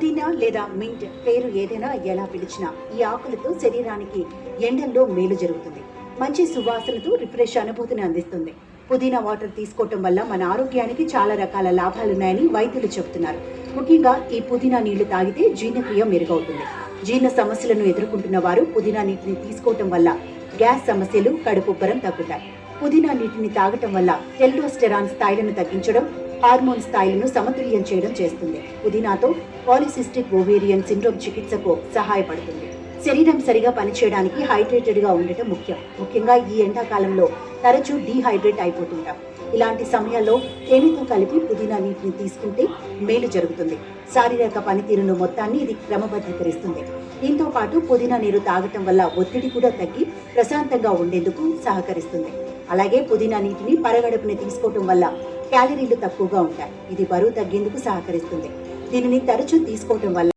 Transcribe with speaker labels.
Speaker 1: పుదీనా లేదా మింట్ పేరు ఏదైనా ఎలా పిలిచినా ఈ ఆకులతో శరీరానికి ఎండల్లో మేలు జరుగుతుంది. మంచి సువాసనతో రిఫ్రెష్ అనుభూతిని అందిస్తుంది. పుదీనా వాటర్ తీసుకోవటం వల్ల మన ఆరోగ్యానికి చాలా రకాల లాభాలున్నాయని వైద్యులు చెబుతున్నారు. ముఖ్యంగా ఈ పుదీనా నీళ్ళు తాగితే జీర్ణక్రియ మెరుగవుతుంది. జీర్ణ సమస్యలను ఎదుర్కొంటున్న వారు పుదీనా నీటిని తీసుకోవటం వల్ల గ్యాస్ సమస్యలు కడుపుబ్బరం తగ్గుతాయి. పుదీనా నీటిని తాగటం వల్ల టెల్డోస్టెరాన్ స్థాయిలను తగ్గించడం హార్మోన్ స్థాయిలను సమతుల్యం చేయడం చేస్తుంది. పుదీనాతో పాలిసిస్టిక్ ఓవేరియన్ సిండ్రోమ్ చికిత్సకు సహాయపడుతుంది. శరీరం సరిగా పనిచేయడానికి హైడ్రేటెడ్గా ఉండటం ముఖ్యం. ముఖ్యంగా ఈ ఎండాకాలంలో తరచూ డీహైడ్రేట్ అయిపోతుంటాం. ఇలాంటి సమయాల్లో తేనెతో కలిపి పుదీనా నీటిని తీసుకుంటే మేలు జరుగుతుంది. శారీరక పనితీరును మొత్తాన్ని ఇది క్రమబద్ధీకరిస్తుంది. దీంతో పాటు పుదీనా నీరు తాగటం వల్ల ఒత్తిడి కూడా తగ్గి ప్రశాంతంగా ఉండేందుకు సహకరిస్తుంది. అలాగే పుదీనా నీటిని పరగడుపుని తీసుకోవటం వల్ల క్యాలరీలు తక్కువగా ఉంటాయి. ఇది బరువు తగ్గేందుకు సహకరిస్తుంది. దీనిని తరచూ తీసుకోవటం వల్ల